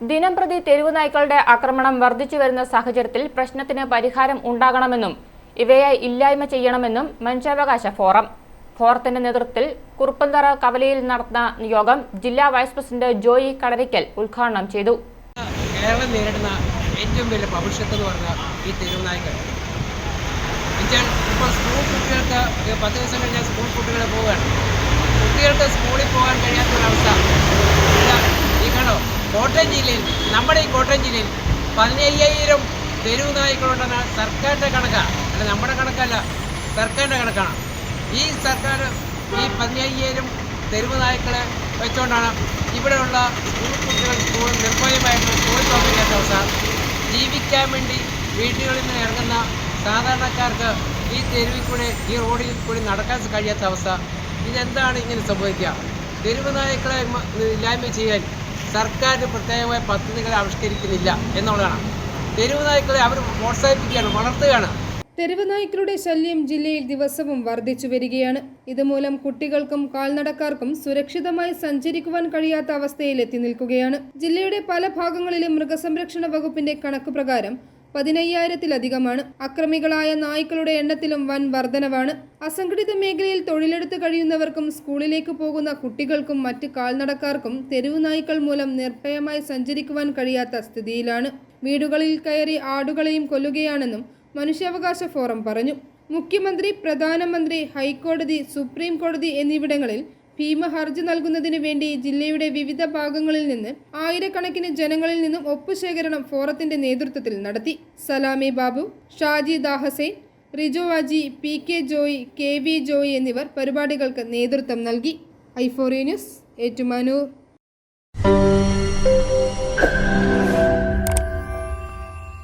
ദിനംപ്രതി തെരുവു നായ്ക്കളുടെ ആക്രമണം വർദ്ധിച്ചു വരുന്ന സാഹചര്യത്തിൽ പ്രശ്നത്തിന് പരിഹാരം ഉണ്ടാകണമെന്നും ഇവയെ ഇല്ലായ്മ ചെയ്യണമെന്നും മനുഷ്യാവകാശ ഫോറം. ഫോറത്തിന്റെ നേതൃത്വത്തിൽ കുറുപ്പന്തറ കവലയിൽ നടന്ന യോഗം ജില്ലാ വൈസ് പ്രസിഡന്റ് ജോയി കടരിക്കൽ ഉദ്ഘാടനം ചെയ്തു. കേരളം നേരിടുന്ന ഏറ്റവും വലിയ ഭവിഷ്യത്ത് എന്ന് പറഞ്ഞാൽ ഈ ഇപ്പോൾ സ്കൂൾ കുട്ടികൾക്ക് പത്ത് ദിവസം കഴിഞ്ഞാൽ സ്കൂൾ കുട്ടികളെ പോവുകയാണ്. കുട്ടികൾക്ക് സ്കൂളിൽ പോകാൻ കണ്ടോ കോട്ടയം ജില്ലയിൽ നമ്മുടെ ഈ കോട്ടയം ജില്ലയിൽ പതിനയ്യായിരം തെരുവ് നായ്ക്കളുണ്ടെന്ന സർക്കാരിന്റെ കണക്കാണ് അല്ല നമ്മുടെ കണക്കല്ല സർക്കാരിന്റെ കണക്കാണ്. ഈ സർക്കാർ ഈ പതിനയ്യായിരം തെരുവ് നായ്ക്കളെ വെച്ചുകൊണ്ടാണ് ഇവിടെയുള്ള സ്കൂൾ കുട്ടികൾ സ്കൂൾ നിർഭയമായിട്ട് സ്കൂളിൽ കഴിയാത്ത അവസ്ഥ. ജീവിക്കാൻ വേണ്ടി വീടുകളിൽ നിന്ന് ഇറങ്ങുന്ന സാധാരണക്കാർക്ക് ഈ തെരുവിൽ കൂടെ ഈ റോഡിൽ കൂടി നടക്കാൻ കഴിയാത്ത അവസ്ഥ. ഇതെന്താണ് ഇങ്ങനെ സംഭവിക്കുക? തെരുവ് നായ്ക്കളെ ഇല്ലായ്മ ചെയ്യാൻ സർക്കാർ പ്രത്യേകമായ പദ്ധതികൾ ആവിഷ്കരിക്കുന്നില്ല എന്നുള്ളതാണ്. തെരുവ് നായ്ക്കളെ അവർ പ്രോത്സാഹിപ്പിക്കുകയാണ് വളർത്തുകയാണ്. തെരുവ് നായ്ക്കളുടെ ശല്യം ജില്ലയിൽ ദിവസവും വർദ്ധിച്ചു വരികയാണ്. ഇതുമൂലം കുട്ടികൾക്കും കാൽനടക്കാർക്കും സുരക്ഷിതമായി സഞ്ചരിക്കുവാൻ കഴിയാത്ത അവസ്ഥയിൽ എത്തി നിൽക്കുകയാണ്. ജില്ലയുടെ പല ഭാഗങ്ങളിലും മൃഗസംരക്ഷണ വകുപ്പിന്റെ കണക്ക് പ്രകാരം പതിനയ്യായിരത്തിലധികമാണ്. അക്രമികളായ നായ്ക്കളുടെ എണ്ണത്തിലും വൻ വർധനവാണ്. അസംഘടിത മേഖലയിൽ തൊഴിലെടുത്ത് കഴിയുന്നവർക്കും സ്കൂളിലേക്ക് പോകുന്ന കുട്ടികൾക്കും മറ്റ് കാൽനടക്കാർക്കും തെരുവു നായ്ക്കൾ മൂലം നിർഭയമായി സഞ്ചരിക്കുവാൻ കഴിയാത്ത സ്ഥിതിയിലാണ്. വീടുകളിൽ കയറി ആടുകളെയും കൊല്ലുകയാണെന്നും മനുഷ്യാവകാശ ഫോറം പറഞ്ഞു. മുഖ്യമന്ത്രി പ്രധാനമന്ത്രി ഹൈക്കോടതി സുപ്രീം കോടതി എന്നിവിടങ്ങളിൽ ഭീമ ഹർജി നൽകുന്നതിന് വേണ്ടി ജില്ലയുടെ വിവിധ ഭാഗങ്ങളിൽ നിന്ന് ആയിരക്കണക്കിന് ജനങ്ങളിൽ നിന്നും ഒപ്പുശേഖരണം ഫോറത്തിന്റെ നേതൃത്വത്തിൽ നടത്തി. Salami Babu Shaji ദാഹസൈൻ Rijo Aji P K Joy K V Joy എന്നിവർ പരിപാടികൾക്ക് നേതൃത്വം നൽകി. ഐഫോറിയ ന്യൂസ് ഏറ്റുമാനൂർ.